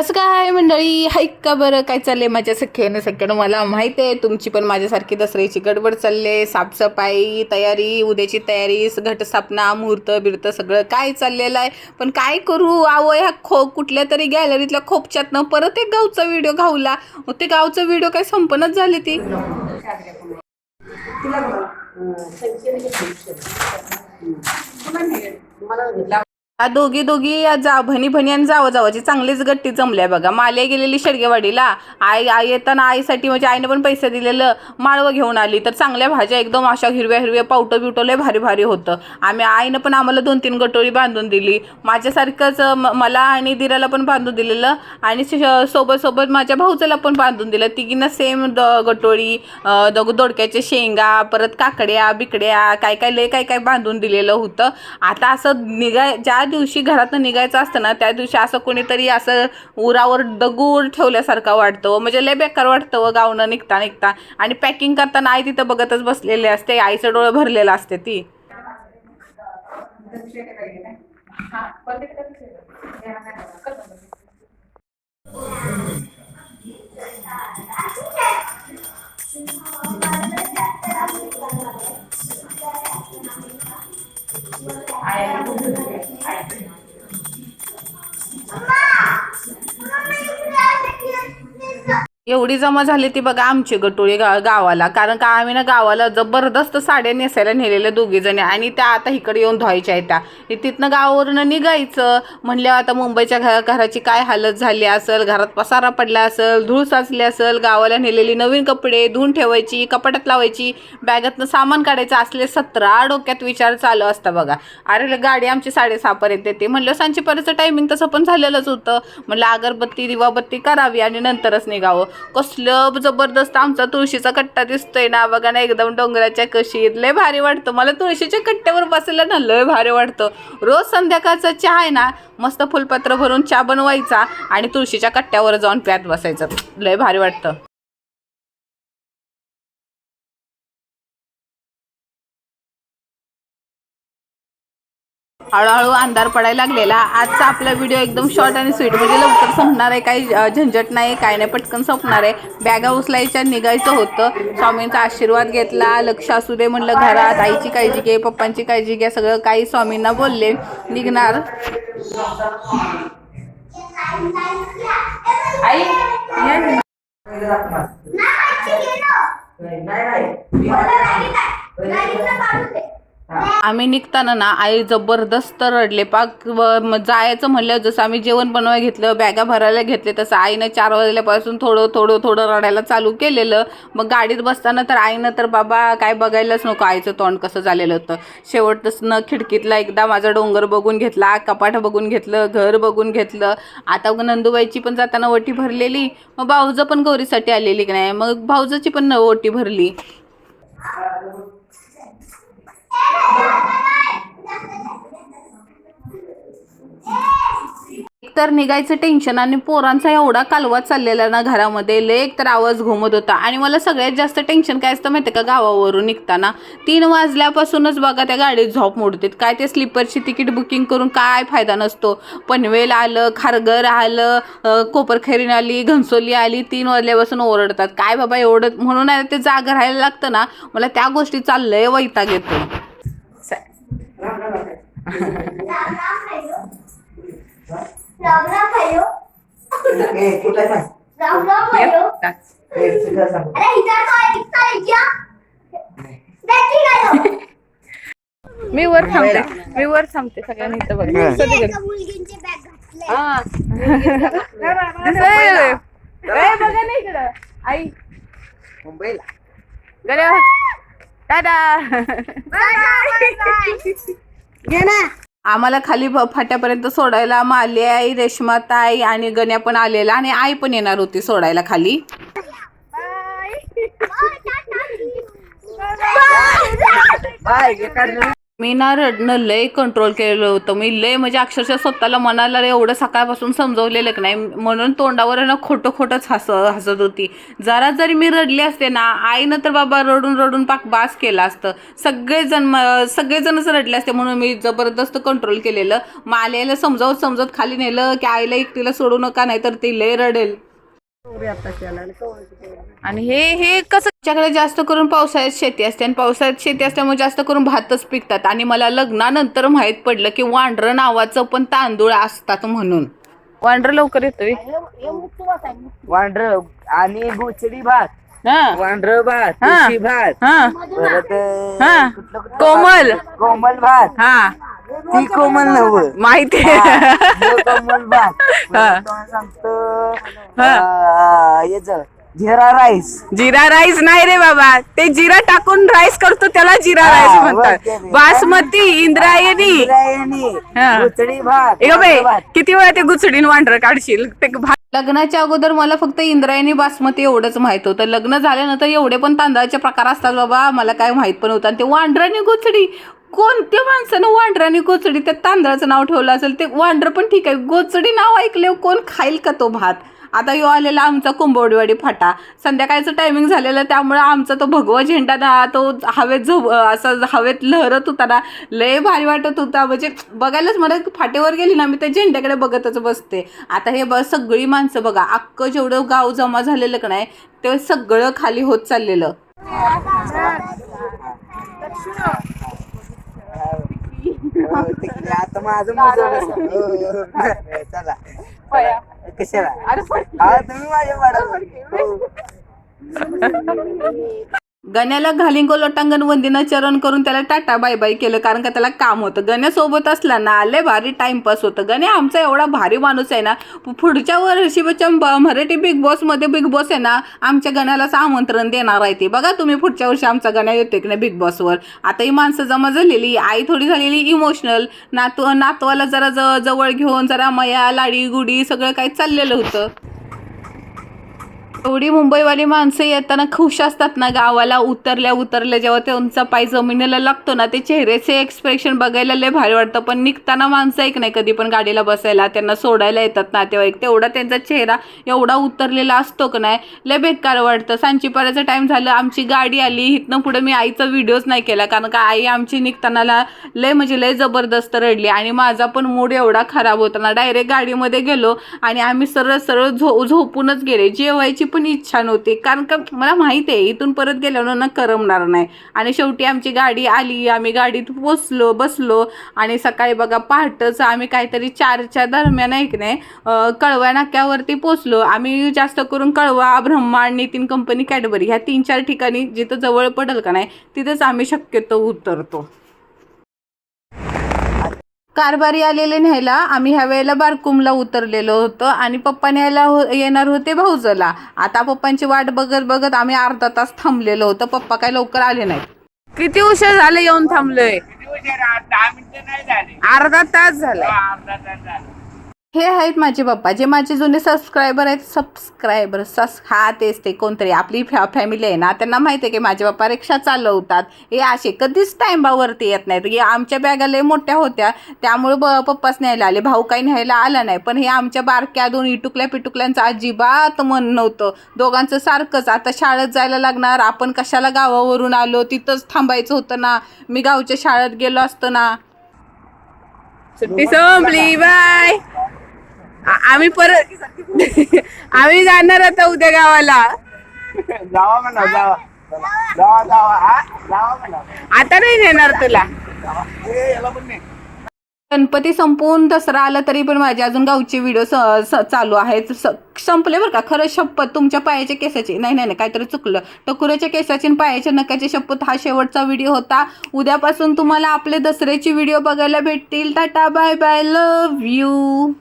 कसं काय मंडळी? हाईक का बरं? काय चाललंय माझ्या सख्यानं? सख्यानं मला माहिती आहे. तुमची पण माझ्यासारखी दसऱ्याची गडबड चालले साफसफाई तयारी उद्याची तयारी घटस्थापना मुहूर्त बिर्त सगळं काय चाललेलं आहे? पण काय करू? आवं ह्या खो कुठल्या तरी गॅलरीतल्या खोपच्यातनं परत एक गावचा व्हिडिओ घावला. मग ते गावचा व्हिडिओ काय संपनच झाली ती. दोघी दोघी या जा भनी भनी आणि जावं जावाची चांगलीच गट्टी जमल्या बघा. माले गेलेली शेडगेवाडीला. आई आई येताना आईसाठी म्हणजे आईने पण पैसे दिलेलं माळवं घेऊन आली. तर चांगल्या भाज्या एकदम अशा हिरव्या हिरव्या पावटं बिवटं लय भारी भारी होतं. आम्ही आईनं पण आम्हाला दोन तीन गटोरी बांधून दिली. माझ्यासारखंच म- मला आणि दिराला पण बांधून दिलेलं. आणि श- सोबत सोबत माझ्या भाऊचाला पण बांधून दिलं. तिघींना सेम द गटोळी अं, दोडक्याच्या शेंगा परत काकड्या बिकड्या काय काय लय काय काय बांधून दिलेलं होतं. आता असं निघाय ज्या दिवशी घरातनं निघायचं असतं ना त्या दिवशी असं कोणीतरी असं उरावर दगूर ठेवल्यासारखं वाटतं. म्हणजे लय बेकार वाटतं व गावनं निघता निघता. आणि पॅकिंग करताना आई तिथं बघतच बसलेले असते. आईचं डोळं भरलेलं असते ती. एवढी जमा झाली ती बघा आमची गटोळी गा गावाला. कारण का आम्ही ना गावाला जबरदस्त साड्या नेसायला नेलेल्या दोघी जणी आणि त्या आता इकडे येऊन धुवायच्या आहेत त्या. तिथनं गावावरून निघायचं. म्हणल्या आता मुंबईच्या घ घराची काय हालत झाली असेल? घरात पसारा पडला असेल? धूळ साचली असेल? गावाला नेलेली नवीन कपडे धुवून ठेवायची कपाटात लावायची बॅगातनं सामान काढायचं असले सतरा डोक्यात विचार चालू असता बघा. अरे गाडी आमची साडेसहापर्यंत येते. म्हणलं सांची टायमिंग तसं पण झालेलंच होतं. म्हणलं अगरबत्ती दिवाबत्ती करावी आणि नंतरच निघावं. कसलं जबरदस्त आमचा तुळशीचा कट्टा दिसतोय ना. बघा ना एकदम डोंगराच्या कशीत. लय भारी वाटतं. मला तुळशीच्या कट्ट्यावर बसायला ना लय भारी वाटतं. रोज संध्याकाळचा चहा आहे ना मस्त फुलपत्र भरून चहा बनवायचा आणि तुळशीच्या कट्ट्यावर जाऊन प्यात बसायचं. लय भारी वाटतं. हळूहळू अंधार पडायला लागलेला. आजचा आपला व्हिडिओ एकदम शॉर्ट आणि स्वीट म्हणजे लवकर संपणार आहे. काही झंझट नाही काय नाही पटकन संपणार आहे. बॅगा उचलायच्या निघायचं होतं. स्वामींचा आशीर्वाद घेतला. लक्ष असू दे म्हणलं घरात. आईची काळजी घे पप्पांची काळजी घ्या. सगळं काही स्वामींना बोलले. निघणार. आई ये. आम्ही निघताना ना आई जबरदस्त रडले. पाक व- जायचं म्हणलं जसं आम्ही जेवण बनवायला घेतलं बॅगा भरायला घेतले तसं आईनं चार वाजल्यापासून थोडं थोडं थोडं रडायला चालू केलेलं. मग गाडीत बसताना तर आईनं तर बाबा काय बघायलाच नको आईचं तोंड कसं झालेलं होतं. शेवटनं खिडकीतला एकदा माझा डोंगर बघून घेतला कपाट बघून घेतलं घर बघून घेतलं. आता नंदूबाईची पण जाताना ओटी भरलेली. मग भाऊजं पण गौरीसाठी आलेली की नाही? मग भाऊजाची पण ओटी भरली. तर निघायचं टेन्शन आणि पोरांचा एवढा कालवा चाललेला ना घरामध्ये लेक एक तर आवाज घुमत होता. आणि मला सगळ्यात जास्त टेन्शन काय असतं माहिती का? गावावरून निघताना. तीन वाजल्यापासूनच बघा त्या गाडीत झोप मोडतात. काय ते स्लीपरची तिकीट बुकिंग करून काय फायदा नसतो. पनवेल आलं खारघर आलं कोपरखैरीन आली घनसोली आली तीन वाजल्यापासून ओरडतात. काय बाबा एवढं? म्हणून ते जागं राहायला लागतं ना मला त्या गोष्टी चाललंय वैताग येतो कुठं आहे? राम राम भयो ए, तुझं सांग. अरे इधर तो एक क्या देखी गयो मी वर थांबते. मी वर थांबते सगळ्यांनी इथं बघा. मुलगींचे बॅग घातले. हा. बघा ना इकडं. आई. मुंबईला. गड्या टाटा. घे ना. आम्हाला खाली फाट्यापर्यंत सोडायला माले आई रेश्मा ताई आणि गण्या पण आलेला आणि आई पण येणार होती सोडायला खाली. बाय. मी ना रडणं लय कंट्रोल केलेलं होतं. मी लय म्हणजे अक्षरशः स्वतःला मनाला एवढं सकाळपासून समजवलेलं की नाही. म्हणून तोंडावर ना खोटं खोटंच हस हसत होती. जरा जरी मी रडली असते ना आईनं तर बाबा रडून रडून पाक बास केलं असतं. सगळेजण म- सगळेजणच रडले असते म्हणून मी जबरदस्त कंट्रोल केलेलं. मालेला समजावत समजत खाली नेलं की आईला एकटीला सोडू नका नाही तर ती लय रडेल. आणि हे हे कसं आमच्याकडे जास्त करून पावसाळ्यात शेती असते आणि पावसाळ्यात शेती असल्यामुळे जास्त करून भातच पिकतात. आणि मला लग्नानंतर माहीत पडलं की वांढरं नावाचं पण तांदूळ असतात म्हणून. वांढरं लवकर येतोय वांढर आणि गुचडी भात. हा. वांढर भात हा. भात. हा. परत हा. कोमल. भात? कोमल भात. हा. ती कोमल नव माहिती कोमल जिरा राईस. जिरा राईस नाही रे बाबा. ते जिरा टाकून राईस करतो त्याला जिरा राईस म्हणतात. बासमती इंद्रायणी. हा. भात. किती वेळा ते गुचडीन वांढर काढशील? ते लग्नाच्या अगोदर मला फक्त इंद्रायणी बासमती एवढंच माहीत होतं. लग्न झाल्यानंतर एवढे पण तांदळाचे प्रकार असतात बाबा. मला काय माहीत पण होतं. आणि ते वांढरानी गुचडी. कोणत्या माणसानं वांढरानी गोचडी त्या तांदळाचं नाव ठेवलं असेल? ते वांढर पण ठीक आहे. गोचडी नाव ऐकल्यावर कोण खाईल का तो भात? आता यो आलेला आमचा कुंभवडीवाडी फाटा. संध्याकाळचं टायमिंग झालेलं त्यामुळे आमचा तो भगवा झेंडा ना तो हवेत झोप असं हवेत लहरत होता ना लय भारी वाटत होता. म्हणजे बघायलाच मला फाटेवर गेली ना मी त्या झेंड्याकडे बघतच बसते. आता हे बघ सगळी माणसं बघा अख्खं जेवढं गाव जमा झालेलं का नाही ते सगळं खाली होत चाललेलं. तिकडे आता माझं मुजवलं. हो, हो. चला. कशाला? हा तुम्ही माझ्या वाड्यावर. गण्याला घालिंगो लोटांगण वंदीनं चरण करून त्याला टाटा बाय बाय केलं कारण का त्याला काम होतं. गण्यासोबत असला ना लय भारी टाइमपास होतं. गण्या आमचा एवढा भारी माणूस आहे ना पुढच्या वर्षीच्या मराठी बिग बॉसमध्ये बिग बॉस आहे ना आमच्या गण्यालाच आमंत्रण देणार आहे ते. बघा तुम्ही पुढच्या वर्षी आमचा गण्या येतोय की नाही बिग बॉसवर. आता ही माणसं जमा झालेली आई थोडी झालेली इमोशनल नातू नातवाला जरा ज- जवळ घेऊन जरा मया लाडी गुडी सगळं काही चाललेलं होतं. एवढी मुंबईवाली माणसं येताना खुश असतात ना गावाला उतरल्या उतरल्या जेव्हा त्यांचा पाय जमिनीला लागतो ना ते चेहऱ्याचे एक्सप्रेशन बघायला लय भारी वाटतं. पण निघताना माणसं एक नाही कधी पण गाडीला बसायला त्यांना सोडायला येतात नातेवाईक. तेवढा त्यांचा चेहरा एवढा उतरलेला असतो का नाही लय बेकार वाटतं. सांचीपाड्याचा टाईम झालं आमची गाडी आली इथनं पुढे मी आईचा व्हिडिओच नाही केला कारण का आई आमची निघतानाला लय म्हणजे लय जबरदस्त रडली आणि माझा पण मूड एवढा खराब होता ना. डायरेक्ट गाडीमध्ये गेलो आणि आम्ही सरळ सरळ झो झोपूनच गेले. जेवायची पण इच्छा नव्हती. कारण का मला माहीत आहे इथून परत गेल्यावर ना करमणार नाही. आणि शेवटी आमची गाडी आली आम्ही गाडीत पोचलो बसलो. आणि सकाळी बघा पहाटच आम्ही काहीतरी चारच्या दरम्यान आहे की नाही कळव्या कळवा नाक्यावरती पोचलो. आम्ही जास्त करून कळवा ब्रह्मांड नितीन कंपनी कॅडबरी ह्या तीन चार ठिकाणी जिथं जवळ पडेल का नाही तिथंच आम्ही शक्यतो उतरतो. कारभारी आलेले न्यायला आम्ही ह्या वेळेला बारकुमला उतरलेलो होतो आणि पप्पा न्यायला हो येणार होते भाऊजला. आता पप्पांची वाट बघत बघत आम्ही अर्धा तास थांबलेलो होतो. पप्पा काय लवकर आले नाहीत. किती उशीर झाले येऊन थांबलोय? अर्धा तास झाला. हे आहेत माझे पप्पा जे माझे जुने सबस्क्रायबर आहेत सबस्क्रायबर सस हा तेच ते कोणतरी आपली फॅ फॅमिली आहे ना त्यांना माहिती आहे की माझे पप्पा रिक्षा चालवतात. हे असे कधीच टायमावरती येत नाहीत. हे आमच्या बॅगा लय मोठ्या होत्या त्यामुळे ब पप्पाच न्यायला आले भाऊ काही न्यायला आला नाही. पण हे आमच्या बारक्या दोन इटुकल्या पिटुकल्यांचं अजिबात मन नव्हतं. दोघांचं सारखंच आता शाळेत जायला लागणार आपण कशाला गावावरून आलो तिथंच थांबायचं होतं ना. मी गावच्या शाळेत गेलो असतो ना. सुट्टी संपली बाय आम्ही परत आम्ही जाणार आता उद्या गावाला. जावा म्हणा जावा. जावा जावा. हा? जावा म्हणा. आता नाही नेणार तुला. ए, याला पण नाही गणपती संपून दसरा आला तरी पण माझे अजून गावचे व्हिडिओ चालू आहेत. स- संपले बरं का? खरं शपथ तुमच्या पायाच्या केसाची. नाही नाही नाही काहीतरी चुकलं. टकुऱ्याच्या केसाची आणि पायाच्या नकाची शपथ हा शेवटचा व्हिडिओ होता. उद्यापासून तुम्हाला आपले दसऱ्याचे व्हिडिओ बघायला भेटतील. Tata bye bye. Love you